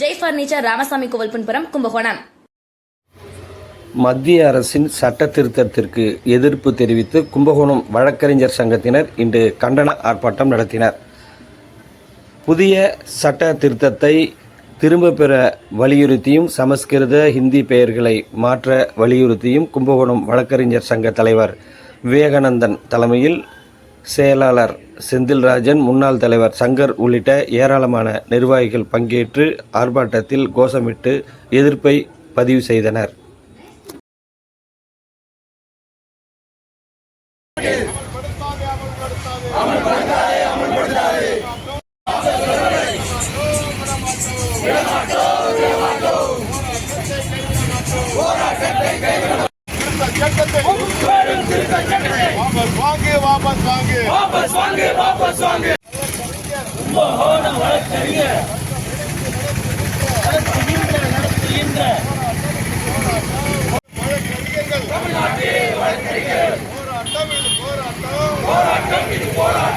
Furniture Ramasamy கோவில் கும்பகோணம் மத்திய அரசின் சட்ட திருத்தத்திற்கு எதிர்ப்பு தெரிவித்து கும்பகோணம் வழக்கறிஞர் சங்கத்தினர் இன்று கண்டன ஆர்ப்பாட்டம் நடத்தினர். புதிய சட்ட திருத்தத்தை திரும்ப பெற வலியுறுத்தியும் சமஸ்கிருத ஹிந்தி பெயர்களை மாற்ற வலியுறுத்தியும் கும்பகோணம் வழக்கறிஞர் சங்க தலைவர் விவேகானந்தன் தலைமையில் செயலாளர் செந்தில்ராஜன் முன்னாள் தலைவர் சங்கர் உள்ளிட்ட ஏராளமான நிர்வாகிகள் பங்கேற்று ஆர்ப்பாட்டத்தில் கோஷமிட்டு எதிர்ப்பை பதிவு செய்தனர். சட்டத்தை வாபஸ் வாங்கு வாபஸ் வாங்கு வாபஸ் வாங்கு போராட்டம் இது போராட்டம் போராட்டம் இது போராட்டம்.